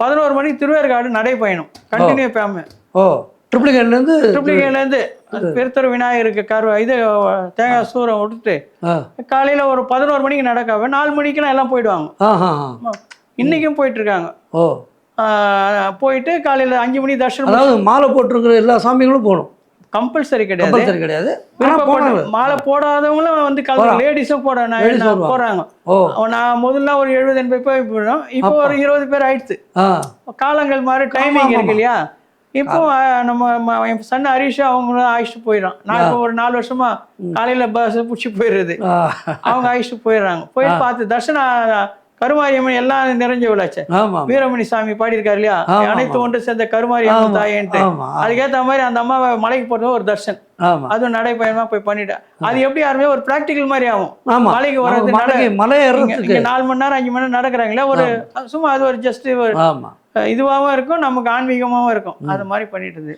பதினோரு மணிக்கு திருவேற்காடு நடைப்பயணம் கண்டினியூ பேம. ஓ ட்ரிப்ளிகேட்லேருந்து ட்ரிப்ளிகேட்லேருந்து பெருத்தர் விநாயகருக்கு கரு இது தேங்காய் சூரம் விட்டுட்டு காலையில் ஒரு பதினோரு மணிக்கு நடக்காம நாலு மணிக்கெல்லாம் எல்லாம் போயிடுவாங்க. ஆஹா இன்றைக்கும் போயிட்டு இருக்காங்க ஓ. ஆஹ் போயிட்டு காலையில் அஞ்சு மணி தர்ஷனம் அதாவது மாலை போட்டிருக்கிற எல்லா சாமிகளும் போகணும். கம்பல்சரி கிடையாது. கிடையாது. மாலை போடாதவங்களும் வந்து லேடிஸும் போட நான் Ladies நான் வருவாங்க. போறாங்க நான் முதல்ல ஒரு எழுபது எண்பது பேர் போயிடும் இப்போ ஒரு இருபது பேர் ஆயிடுச்சு. காலங்கள் மாதிரி டைமிங் இருக்கு இல்லையா? இப்போ நம்ம என் சன் ஹரிஷ் அவங்களும் அழைச்சிட்டு போயிடும் நான் இப்போ ஒரு நாலு வருஷமா காலையில பஸ் பிடிச்சி போயிடுறது. அவங்க அழைச்சிட்டு போயிடுறாங்க. போய் பார்த்து தர்ஷனம் கருமாரியம்மன் எல்லாம் நிறைஞ்ச விழாச்சு வீரமணி சாமி பாடியிருக்காரு இல்லையா? அனைத்து ஒன்று சேர்ந்த கருமாரியம்மன் தாயன்ட்டு. ஆமா அதுக்கேற்ற மாதிரி அந்த அம்மாவை மலைக்கு போறது ஒரு தர்ஷன். அதுவும் நடைப்பயணமா போய் பண்ணிட்டேன் அது எப்படி யாருமே ஒரு பிராக்டிக்கல் மாதிரி ஆகும். மலைக்கு வர்றது மலை நாலு மணி நேரம் அஞ்சு மணி நேரம் நடக்கிறாங்களே ஒரு சும்மா அது ஒரு ஜஸ்ட் ஒரு இதுவாகவும் இருக்கும் நமக்கு ஆன்மீகமாகவும் இருக்கும். அது மாதிரி பண்ணிட்டு இருந்தது.